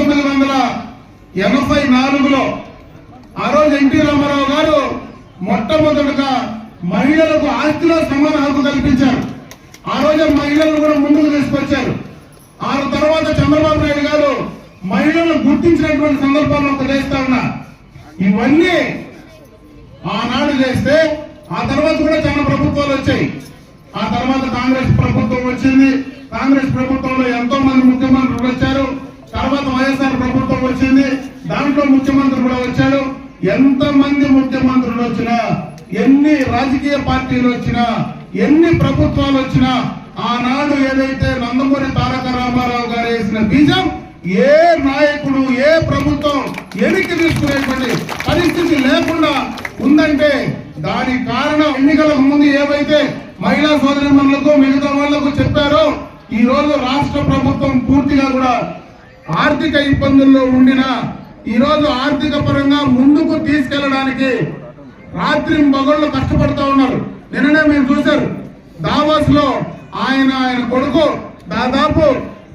పంతొమ్మిది వందల ఎనభై నాలుగులో ఆ రోజు ఎన్టీ రామారావు గారు మొట్టమొదటిగా మహిళలకు ఆస్తిలో సమాన హక్కు కల్పించారు. ఆ రోజు మహిళలను కూడా ముందుకు తీసుకొచ్చారు. ఆ తర్వాత చంద్రబాబు నాయుడు గారు మహిళలను గుర్తించినటువంటి సందర్భాలను ఒక చేస్తా ఉన్నా. ఇవన్నీ ఆనాడు చేస్తే ఆ తర్వాత కూడా చాలా ప్రభుత్వాలు వచ్చాయి. ఆ తర్వాత కాంగ్రెస్ ప్రభుత్వం వచ్చింది. కాంగ్రెస్ ప్రభుత్వంలో ఎంతో మంది ముఖ్యమంత్రులు వచ్చారు. తర్వాత వైఎస్ఆర్ ప్రభుత్వం వచ్చింది. దాంట్లో ముఖ్యమంత్రి కూడా వచ్చాడు. ఎంత మంది ముఖ్యమంత్రులు వచ్చినా ఎన్ని రాజకీయ పార్టీలు వచ్చినా ఎన్ని ప్రభుత్వాలు వచ్చినా ఆనాడు ఏదైతే నందమూరి తారక రామారావు గారు వేసిన బీజం ఏ నాయకుడు ఏ ప్రభుత్వం ఎనికి తీసుకునేటువంటి పరిస్థితి లేకుండా ఉందంటే దానికి కారణం ఎన్నికలకు ముందు ఏవైతే మహిళా సోదరిమణులకు మిగతా వాళ్ళకు చెప్పారో ఈ రోజు రాష్ట్ర ప్రభుత్వం పూర్తిగా కూడా ఆర్థిక ఇబ్బందుల్లో ఉండిన ఈరోజు ఆర్థిక పరంగా ముందుకు తీసుకెళ్ళడానికి రాత్రి పగళ్ళు కష్టపడతా ఉన్నారు. నిన్ననే మీరు చూశారు. దావాస్లో ఆయన ఆయన కొడుకు దాదాపు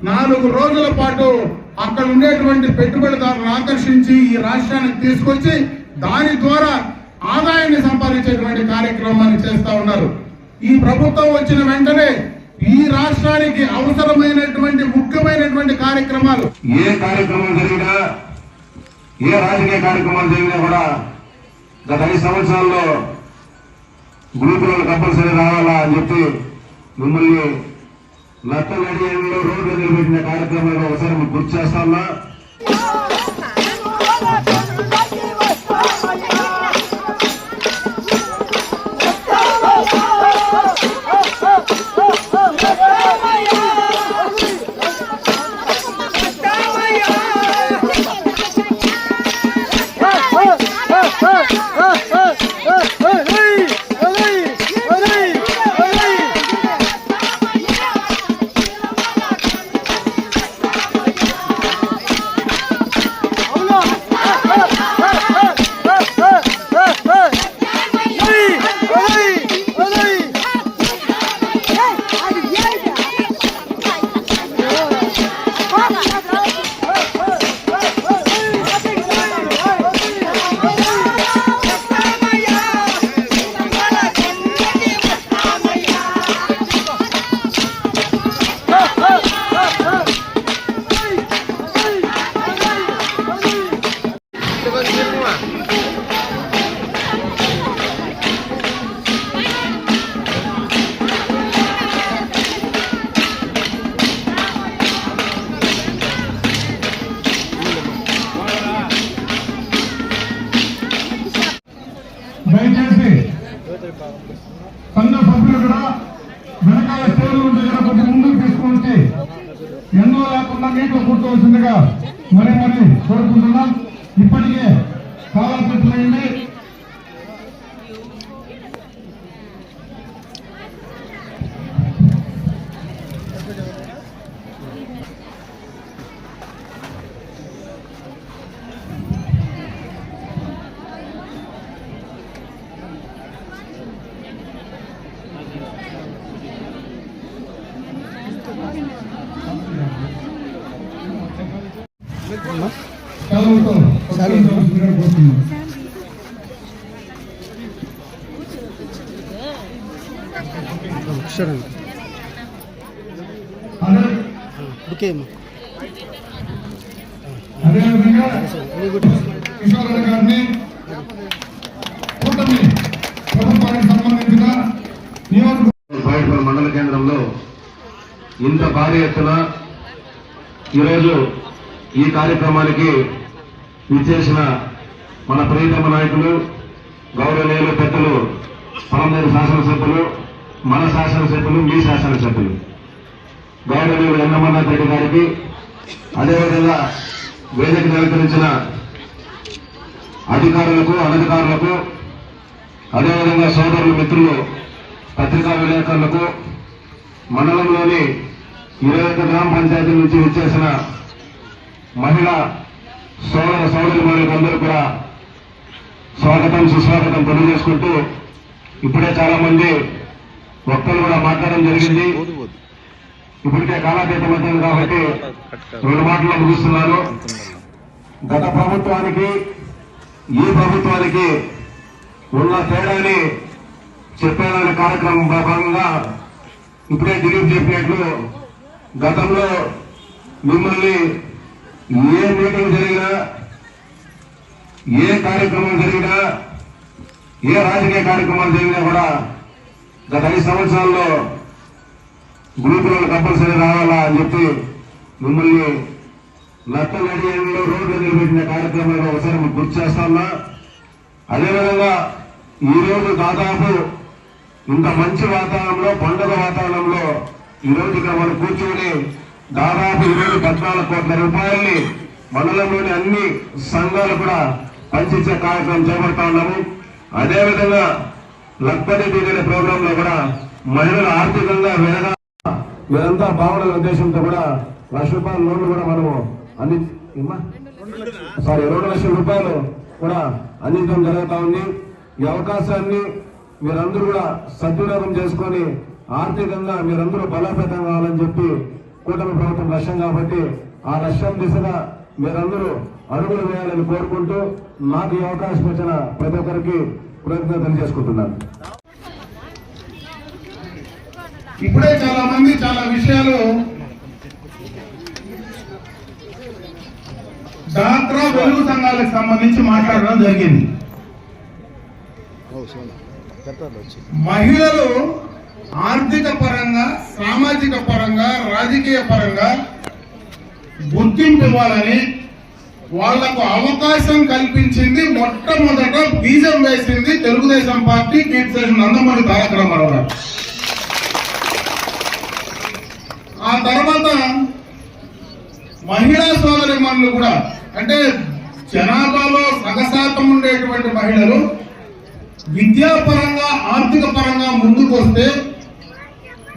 నాలుగు రోజుల పాటు అక్కడ ఉండేటువంటి పెట్టుబడిదారులను ఆకర్షించి ఈ రాష్ట్రానికి తీసుకొచ్చి దాని ద్వారా ఆదాయాన్ని సంపాదించేటువంటి కార్యక్రమాన్ని చేస్తా ఉన్నారు. ఈ ప్రభుత్వం వచ్చిన వెంటనే ఈ రాష్ట్రానికి అవసరమైనటువంటి ముఖ్యమైనటువంటి కార్యక్రమాలు. ఏ కార్యక్రమం జరిగినా ఏ రాజకీయ కార్యక్రమాలు జరిగినా కూడా గత ఐదు సంవత్సరాల్లో గ్రూపులలో కంపల్సరీ రావాలా అని చెప్పి మిమ్మల్ని నట్టనడియంలో రోడ్డు నిలబెట్టిన కార్యక్రమాలు ఒకసారి మీకు గుర్తు చేస్తా దయచేసి సంఘ సభ్యులు కూడా వెనకాల స్టేర్లు దగ్గర కొంచెం ముందుకు తీసుకొని ఎన్నో లేకుండా నీటిలో కూర్చోవలసిందిగా మరి మరి కోరుకుంటున్నాం. ఇప్పటికే చాలా చెట్లయింది సెలవుతో కోరుతున్నాం చూడండి అదే ఓకే అమ్మా అదేవిధంగా కిషోర్ గారిని ఇంత భారీ ఎత్తున ఈరోజు ఈ కార్యక్రమానికి విచ్చేసిన మన ప్రియతమ నాయకులు గౌరవనీయులు పెద్దలు పలమనేరు శాసనసభ్యులు మన శాసనసభ్యులు మీ శాసనసభ్యులు. గౌరవనీయులు ఎన్నమన్నాథ్ రెడ్డి గారికి అదేవిధంగా వేదిక నిలకరించిన అధికారులకు అనధికారులకు అదేవిధంగా సోదరులు మిత్రులు పత్రికా విలేకరులకు మండలంలోని ఇరవై ఒక్క గ్రామ పంచాయతీ నుంచి విచ్చేసిన మహిళా సోదర సోదరి అందరూ కూడా స్వాగతం సుస్వాగతం తెలియజేసుకుంటూ ఇప్పుడే చాలా మంది వక్తలు కూడా మాట్లాడడం జరిగింది. ఇప్పటికే కాలాతీతం వచ్చింది కాబట్టి రెండు మాటల్లో ముగిస్తున్నాను. గత ప్రభుత్వానికి ఈ ప్రభుత్వానికి ఉన్న తేడాని చెప్పేదాని కార్యక్రమం భాగంగా ఇప్పుడే దిలీప్ చెప్పినట్లు గతంలో మిమ్మల్ని ఏ మీటింగ్ జరిగినా ఏ కార్యక్రమం జరిగినా ఏ రాజకీయ కార్యక్రమాలు జరిగినా కూడా గత ఐదు సంవత్సరాల్లో గ్రూపులలో కంపల్సరీ రావాలా అని చెప్పి మిమ్మల్ని నత్తల అడియంలో రోడ్డు నిలబెట్టిన కార్యక్రమాలు ఒకసారి గుర్తు చేస్తామా అదేవిధంగా ఈ రోజు దాదాపు ఇంత మంచి వాతావరణంలో పండుగ వాతావరణంలో ఈ ఇక్కడ మనం కూర్చొని దాదాపు ఇరవై పద్నాలుగు కోట్ల రూపాయల్ని మండలంలోని అన్ని సంఘాలు కూడా పనిచేసే కార్యక్రమం చేపడతా ఉన్నాము. అదేవిధంగా లక్పతి అనే ప్రోగ్రామ్లో కూడా మహిళలు ఆర్థికంగా వెనక వీరంతా భావన ఉద్దేశంతో కూడా లక్ష రూపాయల లోన్లు కూడా మనము అంది సారీ రెండు లక్షల రూపాయలు కూడా అందించడం జరుగుతా ఉంది. ఈ అవకాశాన్ని మీరందరూ కూడా సద్వినియోగం చేసుకొని ఆర్థికంగా మీరందరూ బలోపేతం కావాలని చెప్పి కూటమి ప్రభుత్వం లక్ష్యం కాబట్టి ఆ లక్ష్యం దిశగా మీరందరూ అడుగులు వేయాలని కోరుకుంటూ నాకు ఈ అవకాశం వచ్చిన ప్రతి ఒక్కరికి కృతజ్ఞతలు తెలియజేసుకుంటున్నాను. ఇప్పుడే చాలా మంది చాలా విషయాలు డాక్రా వెలుగు సంఘాలకు సంబంధించి మాట్లాడడం జరిగింది. మహిళలు ఆర్థిక పరంగా సామాజిక పరంగా రాజకీయ పరంగా గుర్తింపు ఇవ్వాలని వాళ్ళకు అవకాశం కల్పించింది మొట్టమొదట బీజం వేసింది తెలుగుదేశం పార్టీ కీర్తి నందమూరి తారక రామారావు గారు. ఆ తర్వాత మహిళా సోదరి మనులు కూడా అంటే జనాభాలో సగశాతం ఉండేటువంటి మహిళలు విద్యాపరంగా ఆర్థిక పరంగా ముందుకు వస్తే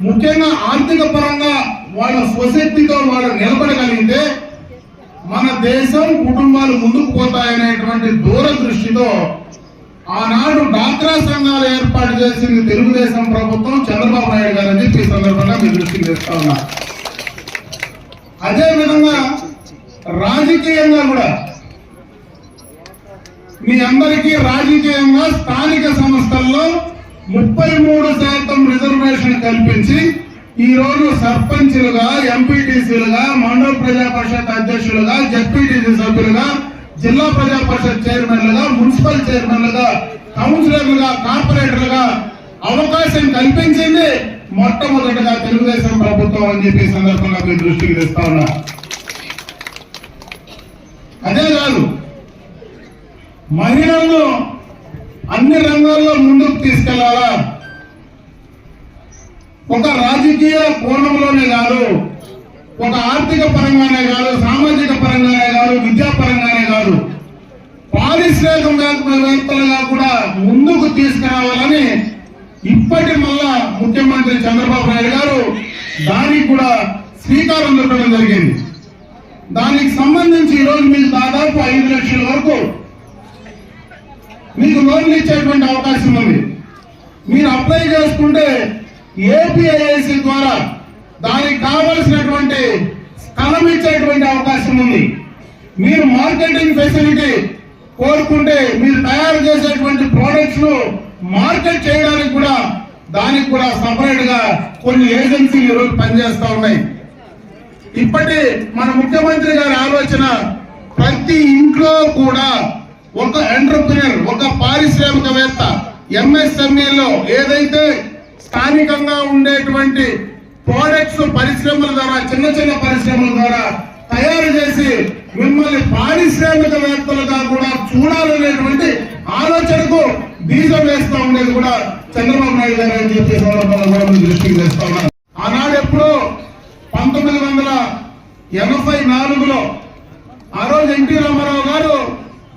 ముఖ్యంగా ఆర్థిక పరంగా వాళ్ళ స్వశక్తితో వాళ్ళు నిలబడగలిగితే మన దేశం కుటుంబాలు ముందుకు పోతాయనేటువంటి దూరదృష్టితో ఆనాడు డాక్రా సంఘాలు ఏర్పాటు చేసింది తెలుగుదేశం ప్రభుత్వం చంద్రబాబు నాయుడు గారు అని చెప్పి ఈ సందర్భంగా మీ దృష్టికి తెస్తా ఉన్నా. అదేవిధంగా రాజకీయంగా కూడా మీ అందరికీ రాజకీయంగా స్థానిక సంస్థల్లో ముప్పై మూడు శాతం రిజర్వేషన్ కల్పించి ఈ రోజు ఎంపీటీసీలుగా మండల ప్రజా పరిషత్ అధ్యక్షులుగా జడ్పీటీసీ సభ్యులుగా జిల్లా ప్రజా పరిషత్ చైర్మన్లుగా మున్సిపల్ చైర్మన్లుగా కౌన్సిలర్లుగా కార్పొరేటర్లుగా అవకాశం కల్పించింది మొట్టమొదటిగా తెలుగుదేశం ప్రభుత్వం అని చెప్పి సందర్భంగా మీ దృష్టికి తెస్తా ఉన్నా. అదే కాదు మహిళలను అన్ని రంగాల్లో ముందుకు తీసుకెళ్ళాలా? ఒక రాజకీయ కోణంలోనే కాదు ఒక ఆర్థిక పరంగానే కాదు సామాజిక పరంగానే కాదు విద్యాపరంగానే కాదు. పారిశ్రామికవేత్తలుగా కూడా ముందుకు తీసుకురావాలని ఇప్పటి మళ్ళా ముఖ్యమంత్రి చంద్రబాబు నాయుడు గారు దానికి కూడా శ్రీకారం చుట్టడం జరిగింది. దానికి సంబంధించి ఈరోజు మీకు దాదాపు ఐదు లక్షల వరకు మీకు లోన్లు ఇచ్చేటువంటి అవకాశం ఉంది. మీరు అప్లై చేసుకుంటే ఏపీఐఐసి ద్వారా దానికి కావలసినటువంటి స్థలం ఇచ్చేటువంటి అవకాశం ఉంది. మీరు మార్కెటింగ్ ఫెసిలిటీ కోరుకుంటే మీరు తయారు చేసేటువంటి ప్రోడక్ట్స్ను మార్కెట్ చేయడానికి కూడా దానికి కూడా సపరేట్గా కొన్ని ఏజెన్సీలు ఈరోజు పనిచేస్తూ ఉన్నాయి. ఇప్పటి మన ముఖ్యమంత్రి గారి ఆలోచన ప్రతి ఇంట్లో కూడా ఒక ఎంటర్ప్రినర్ ఒక పారిశ్రామికవేత్త ఎంఎస్ఎంఈలో ఏదైతే స్థానికంగా ఉండేటువంటి ప్రోడక్ట్స్ పరిశ్రమల ద్వారా చిన్న చిన్న పరిశ్రమల ద్వారా తయారు చేసి మిమ్మల్ని పారిశ్రామికవేత్తలుగా కూడా చూడాలనేటువంటి ఆలోచనకు బీజం వేస్తా ఉండేది కూడా చంద్రబాబు నాయుడు గారు అని చెప్పి సందర్భంగా దృష్టికి తెస్తా ఉన్నాను ఆనాడు ఎప్పుడో పంతొమ్మిది వందల ఎనభై నాలుగులో ఆ రోజు ఎన్టీ రామారావు గారు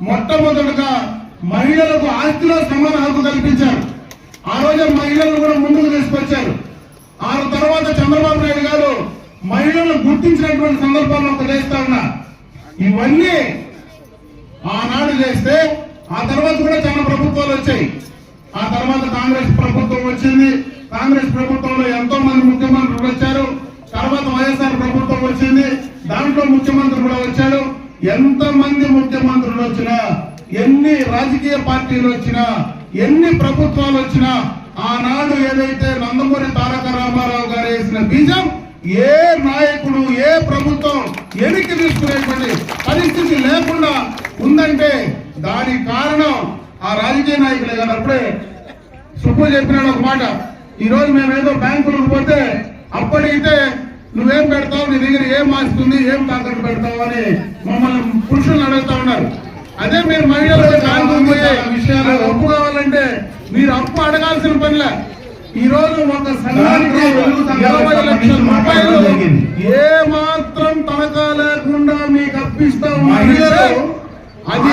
మొట్టమొదటిగా మహిళలకు ఆస్తిలో సమాన హక్కు కల్పించారు ఆ రోజు మహిళలను కూడా ముందుకు తీసుకొచ్చారు ఆ తర్వాత చంద్రబాబు నాయుడు గారు మహిళలను గుర్తించినటువంటి సందర్భాలను ఒక చేస్తా ఉన్నా. ఇవన్నీ ఆనాడు చేస్తే ఆ తర్వాత కూడా చాలా ప్రభుత్వాలు వచ్చాయి. ఆ తర్వాత కాంగ్రెస్ ప్రభుత్వం వచ్చింది. కాంగ్రెస్ ప్రభుత్వంలో ఎంతో మంది ముఖ్యమంత్రులు వచ్చారు. తర్వాత వైఎస్ఆర్ ప్రభుత్వం వచ్చింది. దాంట్లో ముఖ్యమంత్రి కూడా వచ్చాడు ఎంత మంది ముఖ్యమంత్రులు వచ్చినా ఎన్ని రాజకీయ పార్టీలు వచ్చినా ఎన్ని ప్రభుత్వాలు వచ్చినా ఆనాడు ఏదైతే నందమూరి తారక రామారావు గారు వేసిన బీజం ఏ నాయకుడు ఏ ప్రభుత్వం ఎనికి తీసుకునేటువంటి పరిస్థితి లేకుండా ఉందంటే దానికి కారణం ఆ రాజకీయ నాయకులే కదా. అప్పుడే సుబ్బు చెప్పినాడు ఒక మాట ఈ రోజు మేము ఏదో బ్యాంకులకు పోతే అప్పటికైతే నువ్వేం పెడతావు నీ దగ్గర ఏం ఆస్తుంది ఏం తాకట్టు పెడతావు? అని మమ్మల్ని పురుషులను అడుగుతా ఉన్నారు. అదే మీరు మహిళలు విషయాలు అప్పు కావాలంటే మీరు అప్పు అడగాల్సిన పనిలే. ఈ రోజు ఒక సంఘానికి ఇరవై లక్షల రూపాయలు ఏ మాత్రం తనఖా లేకుండా మీకు అప్పిస్తా ఉన్నారు అది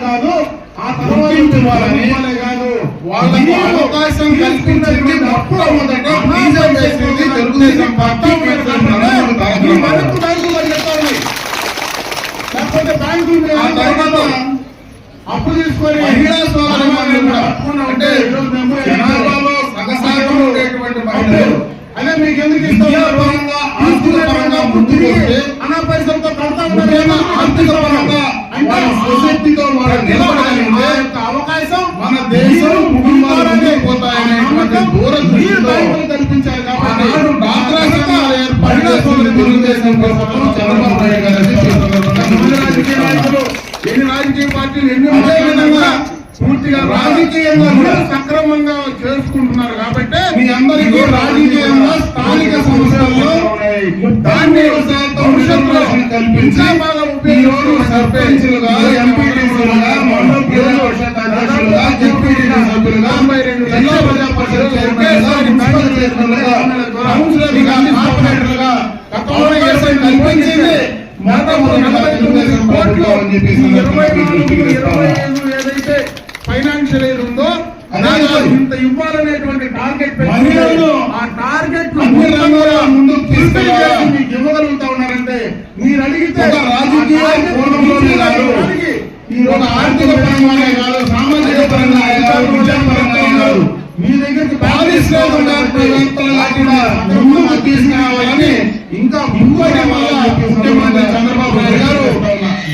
కాదు ఆ తర్వాత కాదు. వాళ్ళకి అవకాశం కల్పించింది మొట్టమొదట బీజం వేసింది తెలుగుదేశం పార్టీ మనకు బ్యాంకులు లేకపోతే బ్యాంకులు అప్పు తీసుకొని మహిళా సోదరులు కూడా అంటే జనాభాలో సగసాగం ఉండేటువంటి మహిళలు. అదే మీకు ఎందుకు ఇస్తున్నారు సర్పంచులుగా ఎంపీటీసీలుగా మండల అధ్యక్షులుగా జెడ్పీటీసీ సభ్యులుగా జిల్లా ప్రజా పరిషత్ చైర్మన్లుగా మున్సిపల్ చైర్మన్లుగా కౌన్సిలర్లుగా కార్పొరేటర్లుగా గతంలో ఏసై కల్పించింది మొట్టమొదటి నలభై తొమ్మిది కోట్లు ఇరవై నాలుగు ఇరవై ఐదు ఏదైతే ఫైనాన్షియల్ ఎయిడ్ ఉందో అదే ఇంత ఇవ్వాలనేటువంటి టార్గెట్ మహిళలను ఆ టార్గెట్ అన్ని రంగాల్లో ముందుకు తీసుకెళ్ళాలి. మీకు ఇవ్వగలుగుతా ఉన్నారంటే మీరు అడిగితే ఒక రాజకీయ కోణంలోనే కాదు. ఈ రోజు ఆర్థిక పరంగానే కాదు సామాజిక కాదు మీ దగ్గరికి ముందుకు తీసుకురావాలని ఇంకా మళ్ళా ముఖ్యమంత్రి చంద్రబాబు నాయుడు గారు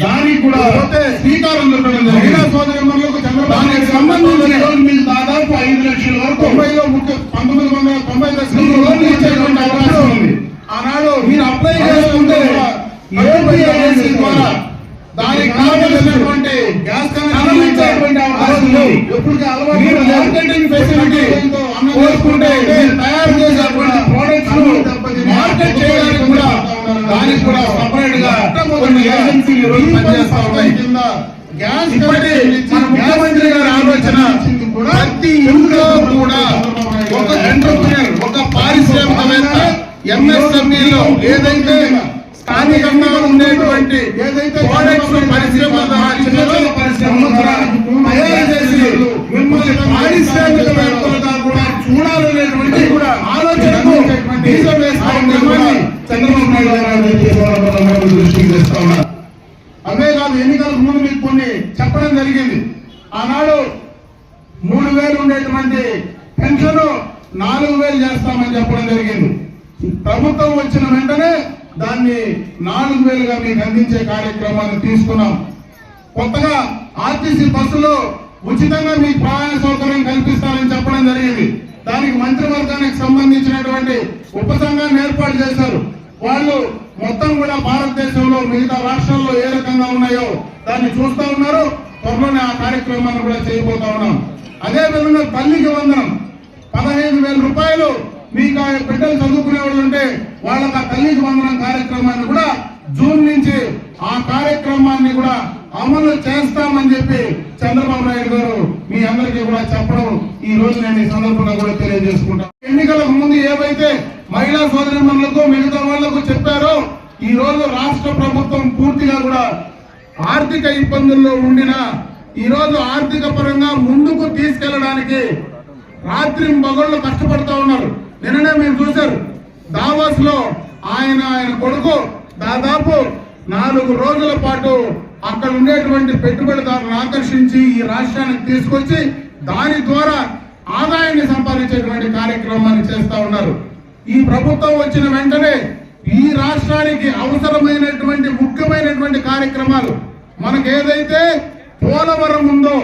దానికి కూడా శ్రీకారం మహిళా చంద్రబాబు దానికి సంబంధించి దాదాపు ఐదు లక్షల వరకు తొంభైలో పంతొమ్మిది వందల తొంభై లోన్ ఇచ్చేటువంటి అవకాశం ఉంది. ఆనాడు మీరు అప్లై చేసుకుంటే ఏపీఐసి ద్వారా దానికి కావలసినటువంటి గ్యాస్ అవకాశం ఉంది. ఎప్పటికీ అలవాటు మీరు మార్కెటింగ్ ఫెసిలిటీ కోరుకుంటే తయారు చేసేటువంటి ప్రొడక్ట్స్ మార్కెట్ చేయడానికి కూడా దానికి కూడా సపరేట్గా కొన్ని ఏజెన్సీలు ఈ రోజు పనిచేస్తా ఉన్నాయి. కింద గ్యాస్ ఇప్పటి మన ముఖ్యమంత్రి గారి ఆలోచన ప్రతి ఇంట్లో కూడా ఒక ఎంటర్ప్రినర్ ఒక పారిశ్రామికవేత్త ఎంఎస్ఎంఈలో ఏదైతే స్థానికంగా ఉండేటువంటి ఏదైతే ప్రొడక్ట్స్ పరిశ్రమల ద్వారా చిన్న చిన్న పరిశ్రమల ద్వారా తయారు చేసి మిమ్మల్ని పారిశ్రామికవేత్తలుగా కూడా చూడాలనేటువంటి కూడా ఆలోచనకు బీజం వేస్తా ఉన్నామని చంద్రబాబు నాయుడు గారు ఈ సందర్భంగా దృష్టికి తెస్తా ఉన్నారు. అవే కాదు ఎన్నికలకు ముందు మీకు కొన్ని చెప్పడం జరిగింది. ఆనాడు మూడు వేలు ఉండేటువంటి పెన్షన్ నాలుగు వేలు చేస్తామని చెప్పడం జరిగింది. ప్రభుత్వం వచ్చిన వెంటనే దాన్ని నాలుగు వేలుగా మీకు అందించే కార్యక్రమాన్ని తీసుకున్నాం. కొత్తగా ఆర్టీసీ బస్సులో ఉచితంగా మీకు ప్రయాణ సౌకర్యం కల్పిస్తారని చెప్పడం జరిగింది. దానికి మంత్రివర్గానికి సంబంధించినటువంటి ఉపసంఘాన్ని ఏర్పాటు చేశారు. వాళ్ళు మొత్తం కూడా భారతదేశంలో మిగతా రాష్ట్రాల్లో ఏ రకంగా ఉన్నాయో దాన్ని చూస్తా ఉన్నారు. త్వరలోనే ఆ కార్యక్రమాన్ని కూడా చేయబోతా ఉన్నాం. అదే విధంగా తల్లికి వందనం. పదహైదు వేల రూపాయలు మీకు ఆ బిడ్డలు చదువుకునే వాళ్ళు ఉంటే వాళ్ళకి ఆ తల్లికి వందనం కార్యక్రమాన్ని కూడా జూన్ నుంచి ఆ కార్యక్రమాన్ని కూడా అమలు చేస్తామని చెప్పి చంద్రబాబు నాయుడు గారు మీ అందరికీ కూడా చెప్పడం ఈ రోజు నేను ఈ సందర్భంగా కూడా తెలియజేసుకుంటాను ఎన్నికలకు ముందు ఏవైతే మహిళా సోదరిమణులకు మిగతా వాళ్ళకు చెప్పారో ఈ రోజు రాష్ట్ర ప్రభుత్వం పూర్తిగా కూడా ఆర్థిక ఇబ్బందుల్లో ఉండిన ఈ రోజు ఆర్థిక పరంగా ముందుకు తీసుకెళ్ళడానికి రాత్రి మగళ్ళు కష్టపడతా ఉన్నారు. నిన్ననే మీరు చూశారు. దావాస్లో ఆయన ఆయన కొడుకు దాదాపు నాలుగు రోజుల పాటు అక్కడ ఉండేటువంటి పెట్టుబడిదారులను ఆకర్షించి ఈ రాష్ట్రానికి తీసుకొచ్చి దాని ద్వారా ఆదాయాన్ని సంపాదించేటువంటి కార్యక్రమాన్ని చేస్తా ఉన్నారు. ఈ ప్రభుత్వం వచ్చిన వెంటనే ఈ రాష్ట్రానికి అవసరమైనటువంటి ముఖ్యమైనటువంటి కార్యక్రమాలు మనకు ఏదైతే పోలవరం ఉందో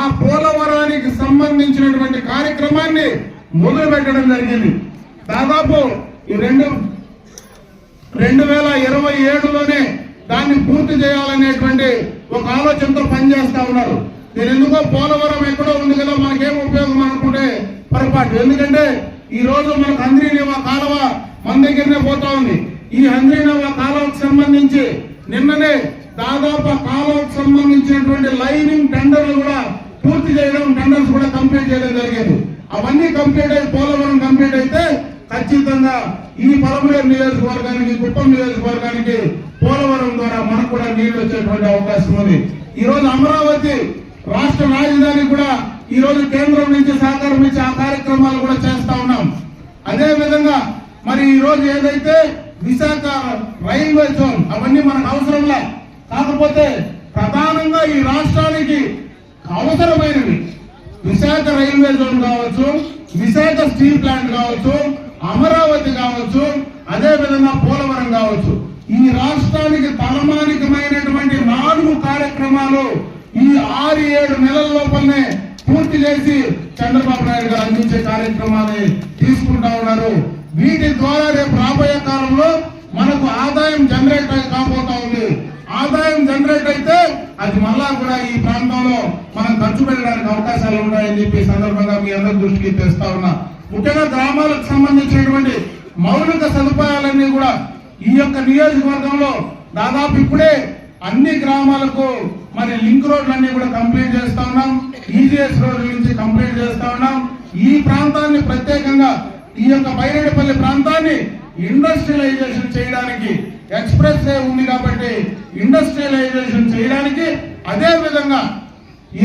ఆ పోలవరానికి సంబంధించినటువంటి కార్యక్రమాన్ని మొదలు పెట్టడం జరిగింది. దాదాపు ఈ రెండు రెండు వేల ఇరవై ఏడులోనే దాన్ని పూర్తి చేయాలనేటువంటి ఒక ఆలోచనతో పనిచేస్తా ఉన్నారు. నేను ఎందుకో పోలవరం ఎక్కడో ఉంది కదా మనకేం ఉపయోగం అనుకుంటే పొరపాటు. ఎందుకంటే ఈ రోజు మనకు హంద్రీనివా కాలువ మన దగ్గరనే పోతా ఉంది. ఈ హంద్రీనివా కాలువకు సంబంధించి నిన్ననే దాదాపు కాలువకు సంబంధించినటువంటి లైనింగ్ టెండర్లు కూడా పూర్తి చేయడం టెండర్స్ కూడా కంప్లీట్ చేయడం జరిగింది. అవన్నీ కంప్లీట్ అయి పోలవరం కంప్లీట్ అయితే ఖచ్చితంగా ఈ పలమనేరు నియోజకవర్గానికి కుప్పం నియోజకవర్గానికి పోలవరం ద్వారా మనకు కూడా నీళ్ళు వచ్చేటువంటి అవకాశం ఉంది. ఈ రోజు అమరావతి రాష్ట్ర రాజధాని కూడా ఈ రోజు కేంద్రం నుంచి సహకారం ఇచ్చి ఆ కార్యక్రమాలు కూడా చేస్తా ఉన్నాం. అదే విధంగా మరి ఈ రోజు ఏదైతే విశాఖ రైల్వే జోన్ అవన్నీ మనకు అవసరంలా కాకపోతే ప్రధానంగా ఈ రాష్ట్రానికి అవసరమైనవి విశాఖ రైల్వే జోన్ కావచ్చు విశాఖ స్టీల్ ప్లాంట్ కావచ్చు అమరావతి కావచ్చు అదే విధంగా పోలవరం కావచ్చు. ఈ రాష్ట్రానికి తలమానికమైనటువంటి నాలుగు కార్యక్రమాలు ఈ ఆరు ఏడు నెలల లోపలనే పూర్తి చేసి చంద్రబాబు నాయుడు గారు అందించే కార్యక్రమాన్ని తీసుకుంటా ఉన్నారు. వీటి ద్వారా రేపు రాబోయే కాలంలో మనకు ఆదాయం జనరేట్ కాబోతా ఉంది. ఆదాయం జనరేట్ అయితే అది మళ్ళా కూడా ఈ ప్రాంతంలో మనం ఖర్చు పెట్టడానికి అవకాశాలు ఉన్నాయని చెప్పి సందర్భంగా మీ అందరి దృష్టికి తెస్తా ఉన్నా. ముఖ్యంగా గ్రామాలకు సంబంధించినటువంటి మౌలిక సదుపాయాలన్నీ కూడా ఈ యొక్క నియోజకవర్గంలో దాదాపు ఇప్పుడే అన్ని గ్రామాలకు మరి లింక్ రోడ్లన్నీ కూడా కంప్లీట్ చేస్తా ఉన్నాం. ఈజీఎస్ రోడ్ల నుంచి కంప్లీట్ చేస్తా ఉన్నాం. ఈ ప్రాంతాన్ని ప్రత్యేకంగా ఈ యొక్క బైరేడుపల్లి ప్రాంతాన్ని ఇండస్ట్రియలైజేషన్ చేయడానికి ఎక్స్ప్రెస్ వే ఉంది కాబట్టి ఇండస్ట్రియలైజేషన్ చేయడానికి అదే విధంగా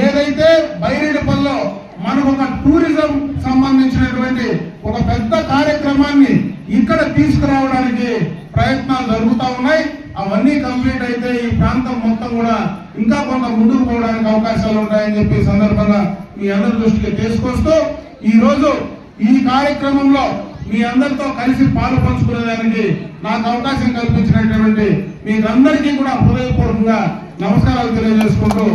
ఏదైతే బైరేడుపల్లిలో మనకు ఒక టూరిజం సంబంధించినటువంటి ఒక పెద్ద కార్యక్రమాన్ని ఇక్కడ తీసుకురావడానికి ప్రయత్నాలు జరుగుతూ ఉన్నాయి. అవన్నీ కంప్లీట్ అయితే ఈ ప్రాంతం మొత్తం కూడా ఇంకా కొంత ముందుకు పోవడానికి అవకాశాలు ఉంటాయని చెప్పి సందర్భంగా మీ అందరి దృష్టికి తీసుకొస్తూ ఈరోజు ఈ కార్యక్రమంలో మీ అందరితో కలిసి పాలు పంచుకునేదానికి నాకు అవకాశం కల్పించినటువంటి మీకందరికీ కూడా హృదయపూర్వకంగా నమస్కారాలు తెలియజేసుకుంటూ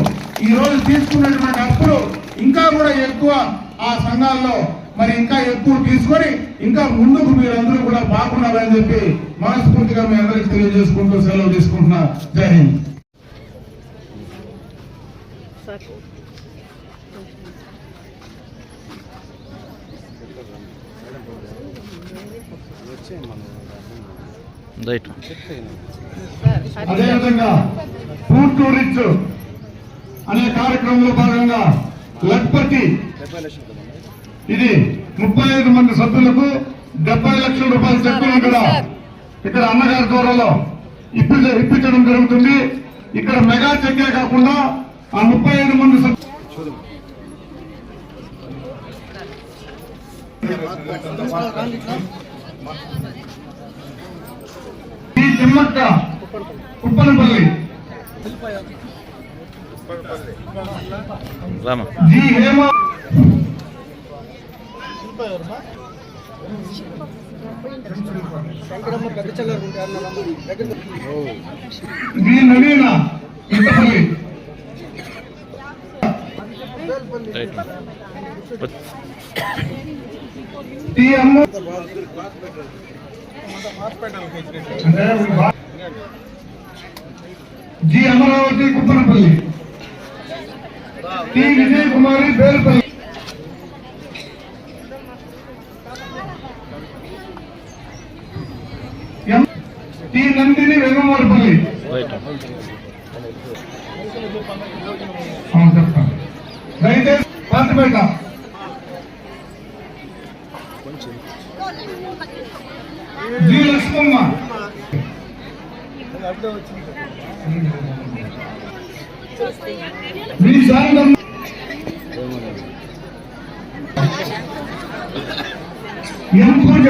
ఈరోజు తీసుకున్నటువంటి అప్పులు ఇంకా కూడా ఎక్కువ ఆ సంఘాల్లో మరి ఇంకా ఎక్కువ తీసుకొని ఇంకా ముందుకు మీరందరూ కూడా బాగుండాలని చెప్పి మనస్ఫూర్తిగా మీ అందరికి తెలియజేసుకుంటూ సెలవు తీసుకుంటున్నా. జై హింద్. రైట్ అదేవిధంగా అనే కార్యక్రమంలో భాగంగా లక్పతి ఇది ముప్పై ఐదు మంది సభ్యులకు డెబ్బై లక్షల రూపాయల చెక్కులను కూడా ఇక్కడ. అన్నగారి దూరంలో ఇప్పించ ఇప్పించడం జరుగుతుంది. ఇక్కడ మెగా చెక్కే కాకుండా ఆ ముప్పై ఐదు మంది సభ్యులు ఈ Thimmakka Kuppanapalli Rama. G Hema B Naveena Inthapalli G Amaravati Kuppanapalli. T Vijay Kumari Belupalli M T Nandini Vengamarapalli right అవును చెప్తాను దయచేసి పాతిపేట జి లక్ష్మమ్మ మీ శాంతం ఎం పూజ.